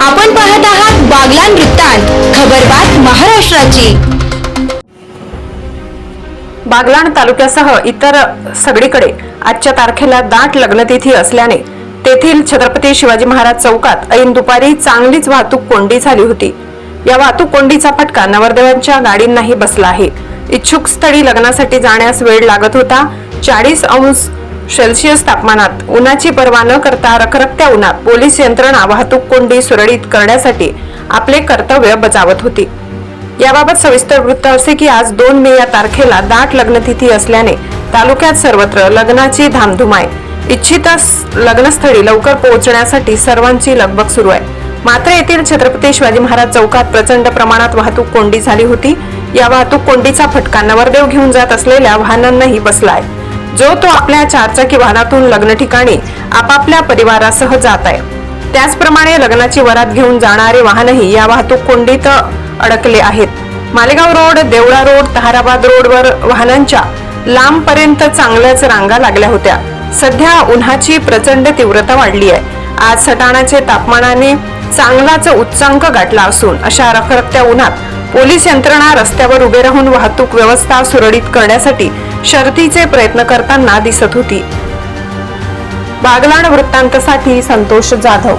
आपण पाहत आहात बागलान वृत्तांत खबरबात महाराष्ट्राची. बागलाण तालुक्यासह इतर सगळीकडे आजच्या तारखेला दाट लग्नतिथी असल्याने तेथील छत्रपती शिवाजी महाराज चौकात ऐन दुपारी चांगलीच वाहतूक कोंडी झाली होती. या वाहतूक कोंडीचा फटका नवरदेवांच्या गाडींनाही बसला आहे. इच्छुक स्थळी लग्नासाठी जाण्यास वेळ लागत होता. चाळीस अंश सेल्सिअस तापमानात उन्हाची पर्वा न करता रखरखत्या उन्हात पोलीस यंत्रणा वाहतूक कोंडी सुरळीत करण्यासाठी आपले कर्तव्य बजावत होती. याबाबत सविस्तर वृत्त असे की आज दोन मे या तारखेला दाट लग्नतिथी असल्याने तालुक्यात सर्वत्र लग्नाची धामधूम आहे इच्छित लग्नस्थळी लवकर पोहोचण्यासाठी सर्वांची लगबग सुरू आहे. मात्र येथील छत्रपती शिवाजी महाराज चौकात प्रचंड प्रमाणात वाहतूक कोंडी झाली होती. या वाहतूक कोंडीचा फटका नवरदेव घेऊन जात असलेल्या वाहनांनाही बसला आहे. जो तो आपल्या चारचाकी वाहनातून लग्न ठिकाणी आपापल्या परिवारासह जात आहे. त्याचप्रमाणे लग्नाची वरात घेऊन जाणारे वाहनही या वाहतूक कोंडीत अडकले आहेत. मालेगाव रोड देवळा रोड तहाराबाद रोडवर वाहनांच्या लांबपर्यंत चांगल्याच रांगा लागल्या होत्या. सध्या उन्हाची प्रचंड तीव्रता वाढली आहे. आज सटाणाचे तापमानाने चांगलाच उच्चांक गाठला असून अशा रखरखत्या उन्हात पोलीस यंत्रणा रस्त्यावर उभे राहून वाहतूक व्यवस्था सुरळीत करण्यासाठी शर्थीचे प्रयत्न करताना दिसत होती. बागलाण वृत्तांतसाठी संतोष जाधव